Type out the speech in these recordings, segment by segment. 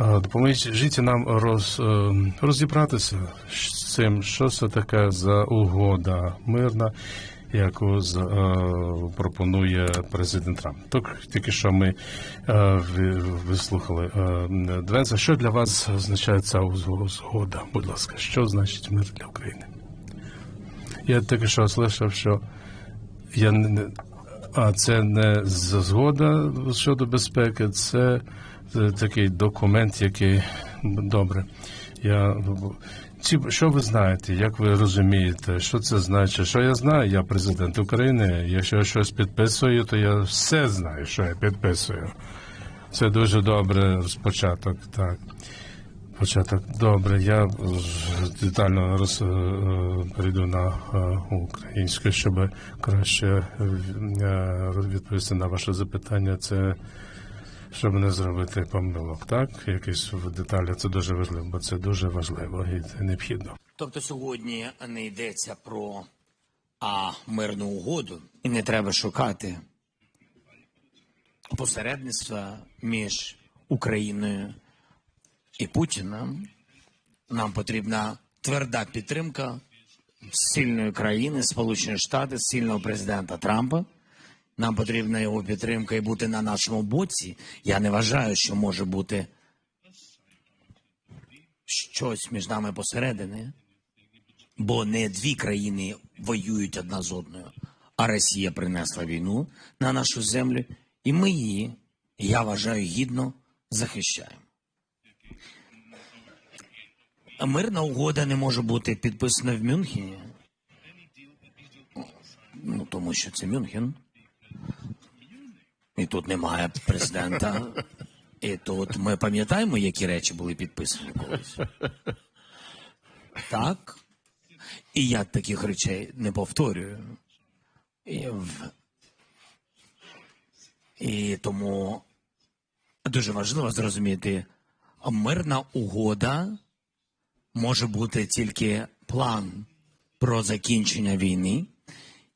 Е, Допоможіть нам роз, е, розібратися з цим, що це таке за угода мирна, яку з- е, пропонує президент Трамп. Так, тільки що ми е, ви- вислухали е, Двенса. Що для вас означає ця згода? Будь ласка, що значить мир для України? Я тільки що слышав, що я не- а це не згода щодо безпеки, це е, такий документ, який добре. Я ці що ви знаєте, як ви розумієте, що це значить? Що я знаю? Я президент України. Якщо я щось підписую, то я все знаю, що я підписую. Це дуже добре розпочаток. Так. Початок. Добре, я детально роз, е, перейду на е, українську, щоб краще е, відповісти на ваше запитання. Це щоб не зробити помилок, так? Якісь в деталі це дуже важливо, бо це дуже важливо і це необхідно. Тобто сьогодні не йдеться про а, мирну угоду, і не треба шукати посередництва між Україною і Путіним. Нам потрібна тверда підтримка сильної країни, Сполучені Штати, сильного президента Трампа. Нам потрібна його підтримка і бути на нашому боці. Я не вважаю, що може бути щось між нами посередині, бо не дві країни воюють одна з одною, а Росія принесла війну на нашу землю, і ми її, я вважаю, гідно захищаємо. Мирна угода не може бути підписана в Мюнхені. Ну, тому що це Мюнхен. І тут немає президента. І тут ми пам'ятаємо, які речі були підписані колись. Так. І я таких речей не повторюю. І, в... і тому дуже важливо зрозуміти, мирна угода може бути тільки план про закінчення війни,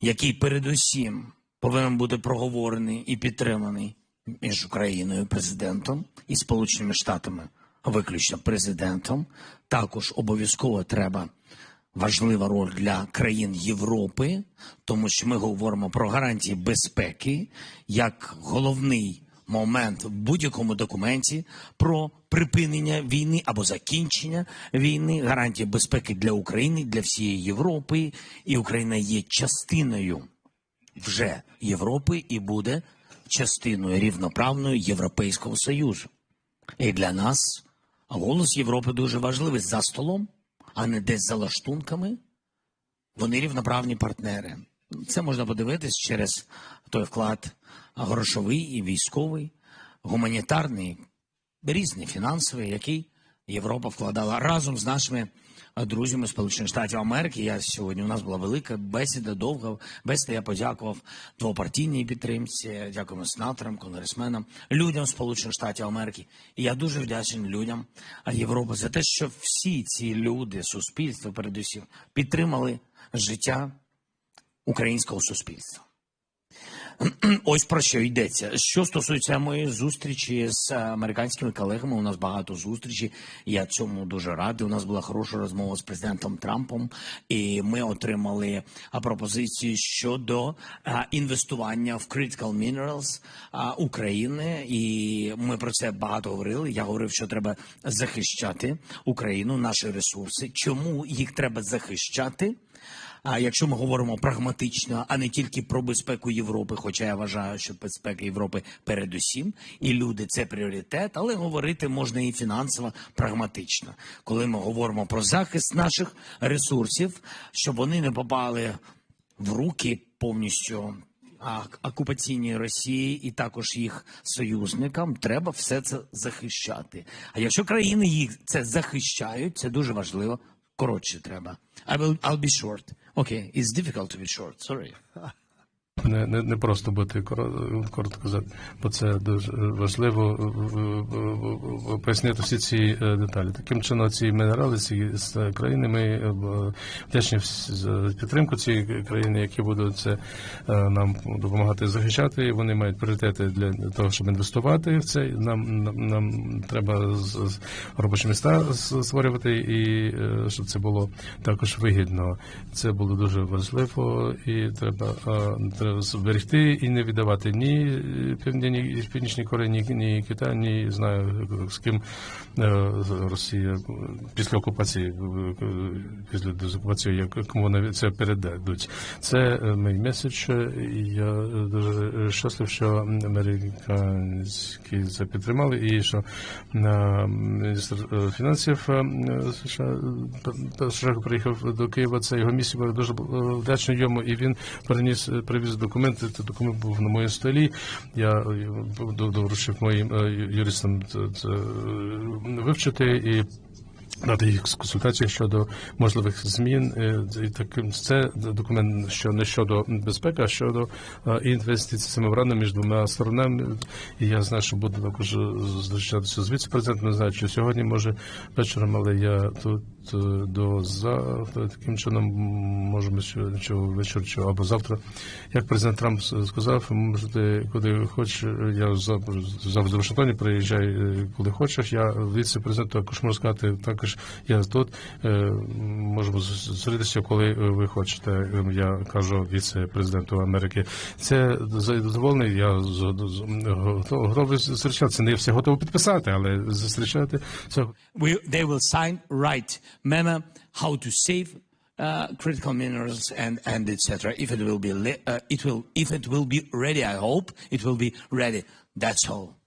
який передусім повинен бути проговорений і підтриманий між Україною, президентом і Сполученими Штатами, виключно президентом. Також обов'язково треба важлива роль для країн Європи, тому що ми говоримо про гарантії безпеки як головний момент в будь-якому документі про припинення війни або закінчення війни, гарантії безпеки для України, для всієї Європи, і Україна є частиною вже Європи і буде частиною рівноправною Європейського Союзу. І для нас голос Європи дуже важливий за столом, а не десь за лаштунками. Вони рівноправні партнери. Це можна подивитись через той вклад грошовий і військовий, гуманітарний, різний фінансовий, який Європа вкладала разом з нашими е, друзями Сполучених Штатів Америки. Я сьогодні у нас була велика бесіда, довга бесіда. Я подякував двопартійній підтримці, дякуємо сенаторам, конгресменам, людям Сполучених Штатів Америки. І я дуже вдячний людям Європи за те, що всі ці люди, суспільство, передусім, підтримали життя українського суспільства. Ось про що йдеться. Що стосується моєї зустрічі з американськими колегами, у нас багато зустрічей. Я цьому дуже радий. У нас була хороша розмова з президентом Трампом, і ми отримали пропозиції щодо інвестування в critical minerals України. І ми про це багато говорили. Я говорив, що треба захищати Україну, наші ресурси. Чому їх треба захищати? А якщо ми говоримо прагматично, а не тільки про безпеку Європи, хоча я вважаю, що безпека Європи передусім, і люди це пріоритет, але говорити можна і фінансово прагматично, коли ми говоримо про захист наших ресурсів, щоб вони не попали в руки повністю. А окупаційній Росії і також їх союзникам треба все це захищати. А якщо країни їх це захищають, це дуже важливо. Коротше, треба. I will, I'll be short. Okay, it's difficult to be short. Sorry. Не, не, не просто бути коро- коротко казати, бо це дуже важливо е, е, е, пояснити всі ці деталі. Таким чином, ці мінерали, ці країни, ми вдячні за підтримку цієї країни, які будуть це нам допомагати захищати. Вони мають пріоритети для того, щоб інвестувати в це. Нам нам, нам треба робочі міста створювати, і щоб це було також вигідно. Це було дуже важливо, і треба зберегти і не віддавати ні е, Південній Північній Кореї, ні, Китай, ні знаю з ким е, Росія після окупації, е, після дезокупації, як кому вони це передадуть. Це е, мій меседж. Я е, дуже щаслив, що американські це підтримали, і що е, міністр е, фінансів е, США е, приїхав до Києва. Це його місія була дуже е, вдячний йому, і він переніс е, привіз документи. Цей документ був на моїй столі. Я е, доручив моїм е, юристам е, вивчити і. Дати їх консультації щодо можливих змін. Е, І таким це документ, що не щодо безпеки, а щодо е, інвестицій меморандум між двома сторонами. І я знаю, що буду також зустрічатися з віце-президентом. Не знаю, чи сьогодні може вечором, але я тут е, до завтра таким чином можемо чи вечір, чи або завтра. Як президент Трамп сказав, можете куди хочеш. Я завжди в Вашингтоні приїжджаю куди хочеш. Я віце-президент також можу сказати, також я тут е, можемо зустрітися, коли е, ви хочете. Е, Я кажу віце-президенту Америки. Це задоволений. Я готовий зустрічатися. Не всі готові підписати, але зустрічати це they will sign right memo how to save uh, critical minerals and and etc. If it will be uh, it will if it will be ready, I hope it will be ready. That's all.